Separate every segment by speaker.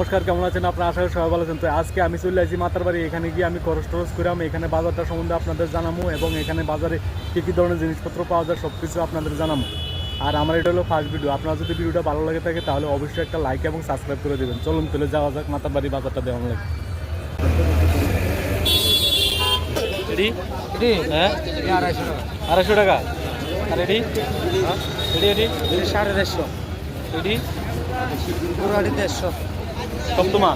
Speaker 1: নমস্কার কেমন আছেন আপনারা? আশা করি সবাই ভালো আছেন। তো আজকে আমি চলে আসছি মাতার বাড়ি এখানে গিয়ে আমি খরচ টরচ করে আমি এখানে বাজারটা সম্বন্ধে আপনাদের জানাব এবং এখানে বাজারে কী কী ধরনের জিনিসপত্র পাওয়া যায় সব কিছু আপনাদের জানাব। আর আমার এটা হলো ফার্স্ট ভিডিও আপনার যদি ভিডিওটা ভালো লাগে থাকে তাহলে অবশ্যই একটা লাইক এবং সাবস্ক্রাইব করে দেবেন। চলুন তুলে যাওয়া যাক মাতার বাড়ি বাজারটা দেওয়া লাগে। হ্যাঁ?
Speaker 2: আড়াইশো টাকা।
Speaker 1: আড়াইশো টাকা? আর রেডি রেডি রেডি?
Speaker 2: এটি সাড়ে দেড়শো।
Speaker 1: রেডি?
Speaker 2: পুরাটি
Speaker 1: সপ্তমা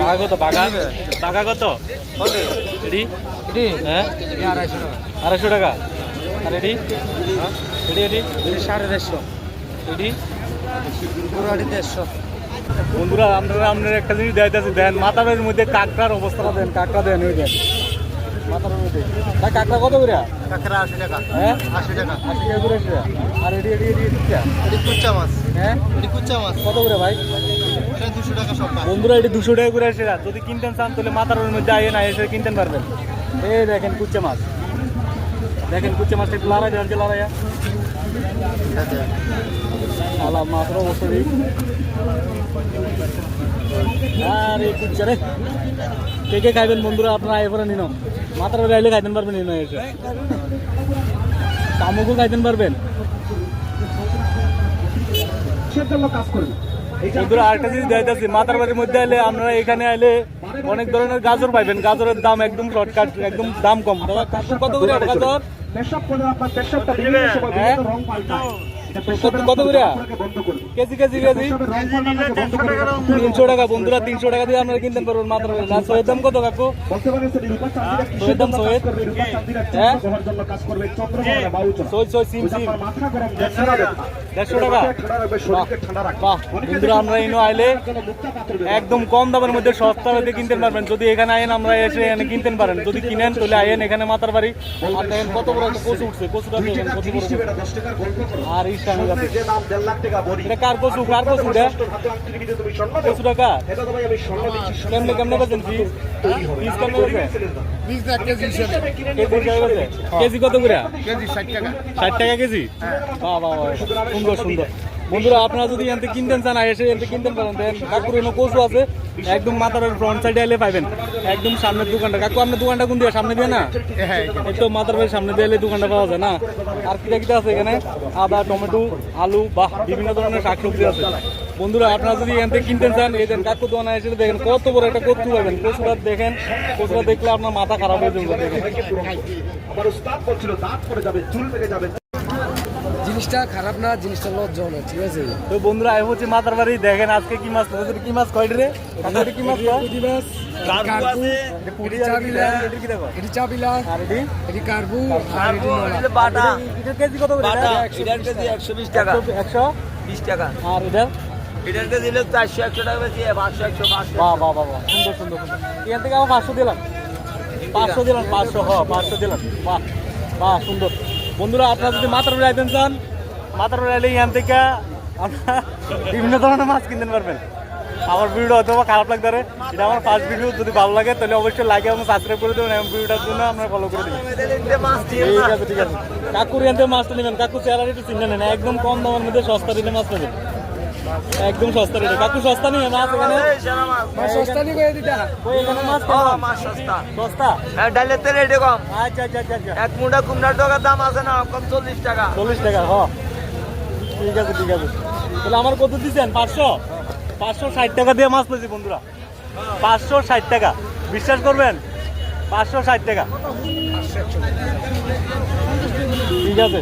Speaker 1: বাঘা কত? বাঘা বাঘা কত? রেডি?
Speaker 2: এটি
Speaker 1: হ্যাঁ?
Speaker 2: এটি আড়াইশো টাকা।
Speaker 1: আড়াইশো টাকা? আর রেডি রেডি রেডি?
Speaker 2: এটি সাড়ে দেড়শো।
Speaker 1: রেডি?
Speaker 2: পুরাটি দেড়শো
Speaker 1: বন্ধুরা আপনারা আপনার একটা জিনিস দেখাইতেছি। দেন মাথার মধ্যে কাঁকড়ার অবস্থাটা দেন কাঁকড়া দেন ওই দেন মধ্যে। কাঁকড়া কত করে?
Speaker 2: কাঁকড়া আশি টাকা।
Speaker 1: হ্যাঁ?
Speaker 2: আশি টাকা।
Speaker 1: আশি টাকা করে আর
Speaker 2: এটি কুচ্চা মাছ।
Speaker 1: হ্যাঁ?
Speaker 2: এটি কুচ্চা মাছ।
Speaker 1: কত করে ভাই?
Speaker 2: এটা দুশো টাকা সব
Speaker 1: বন্ধুরা এটি দুশো টাকা করে আসে। যদি কিনতেন চান তাহলে মাথার মধ্যে আইয়ে না এসে কিনতে পারবেন। এই দেখেন কুচ্চা মাছ। দেখেন কুচ্চা মাছটা একটু লড়াই দেন লড়াইয়া। আরে কুচ্চা কে কে খাইবেন বন্ধুরা আপনারা নিন। মাথার উপরে আইলে খাইতেন পারবেন নিন খাইতেন পারবেন। বন্ধুরা আরেকটা জিনিস দেখাইতেছি। মাথার বাড়ির মধ্যে এলে আপনারা এখানে এলে অনেক ধরনের গাজর পাইবেন। গাজরের দাম একদম শর্টকাট একদম দাম কম। কত করে গাজর? তিনশো টাকা, বন্ধুরা, তিনশো টাকা দিয়ে কিনতে পারবেন মাত্র। আর হ্যাঁ? টাকা? আমরা আইলে একদম কম দামের মধ্যে সস্তা মধ্যে কিনতে পারবেন। যদি এখানে আইন, আমরা এসে এখানে কিনতে পারেন। যদি কিনেন, তাহলে আইন এখানে মাতার বাড়ি। আর কত বড় কচু উঠছে। কচুটা দেখেন কত বড় আর ইস টাকা যাচ্ছে এটা কার কচু? কার কচু রে কচু টাকা কেমনে কেমনে বেচেন ফিস ফিস কেমনে বেচেন? কেজি হিসাবে। বেচে? কেজি কত করে?
Speaker 2: কেজি ষাট টাকা।
Speaker 1: ষাট টাকা কেজি? বাহ বাহ বাহ সুন্দর সুন্দর। বন্ধুরা আপনারা যদি এনতে কিনতেন চান এসে এনতে কিনতেন পারেন। কাকুর কচু আছে। একদম মাথার ফ্রন্ট সাইডে এলে পাইবেন। একদম সামনের দোকানটা। কাকু আপনার দোকানটা কোন দিয়ে? সামনে দিয়ে না?
Speaker 2: হ্যাঁ
Speaker 1: এই তো মাথার বাড়ির সামনে দিয়ে এলে দোকানটা পাওয়া যায় না। আর কিটা কিটা আছে এখানে? আদা টমেটো আলু বাহ বিভিন্ন ধরনের শাকসবজি আছে। বন্ধুরা আপনারা যদি এখান থেকে কিনতে চান এই দেন কাকু দোকানে এসে দেখেন কত বড় একটা কচু পাবেন। কচুটা দেখেন কচুটা দেখলে আপনার মাথা খারাপ হয়ে যাবে দেখেন।
Speaker 2: জিনিসটা খারাপ না জিনিসটা লজ্জা না ঠিক আছে?
Speaker 1: তো বন্ধুরা আমি হচ্ছে মাতার বাড়ি। দেখেন আজকে কি মাছ তোদের কি মাছ কয়টি রে? কাকাটি কি মাছ
Speaker 2: পুঁটি মাছ
Speaker 1: আর এটি?
Speaker 3: হলো চারশো একশো টাকা বেশি পাঁচশো একশো পাঁচশো।
Speaker 1: বাহ বাহ সুন্দর সুন্দর সুন্দর। এখান থেকে আমার পাঁচশো দিলাম। পাঁচশো দিলাম পাঁচশো হ পাঁচশো দিলাম। বাহ বাহ সুন্দর। বন্ধুরা আপনারা যদি আইতেন চান মাথার উপরে এখান থেকে। বিভিন্ন ধরনের মাছ কিনতে পারবেন। আমার ভিডিও হয়তো খারাপ লাগতে পারে। এটা আমার ফার্স্ট ভিডিও যদি ভালো লাগে তাহলে অবশ্যই লাইক এবং সাবস্ক্রাইব করে দেবেন এবং ভিডিওটার জন্য আপনারা ফলো করে দেবেন
Speaker 3: মাছ
Speaker 1: ঠিক আছে ঠিক আছে। কাকুর এখান থেকে মাছটা নেবেন। কাকু চেহারা একটু চিন্তা নেন। একদম কম দামের মধ্যে সস্তা দিলে মাছ নেবেন। একদম সস্তা রেটে। কাকু সস্তা নেই? মাছ এখানে?
Speaker 2: সস্তা নি করে দিটা
Speaker 1: ওই এখানে মাছ
Speaker 3: ও মাছ সস্তা।
Speaker 1: সস্তা?
Speaker 3: হ্যাঁ ডালের তেল রেটে কম।
Speaker 1: আচ্ছা আচ্ছা আচ্ছা আচ্ছা।
Speaker 3: এক মুঠা কুমড়ার টাকার দাম আছে না কম চল্লিশ টাকা।
Speaker 1: চল্লিশ টাকা হ। ঠিক আছে ঠিক আছে। তাহলে আমার কত দিচ্ছেন? পাঁচশো? পাঁচশো ষাট টাকা দিয়ে মাছ পেয়েছি বন্ধুরা। পাঁচশো ষাট টাকা। বিশ্বাস করবেন? পাঁচশো ষাট টাকা। ঠিক আছে।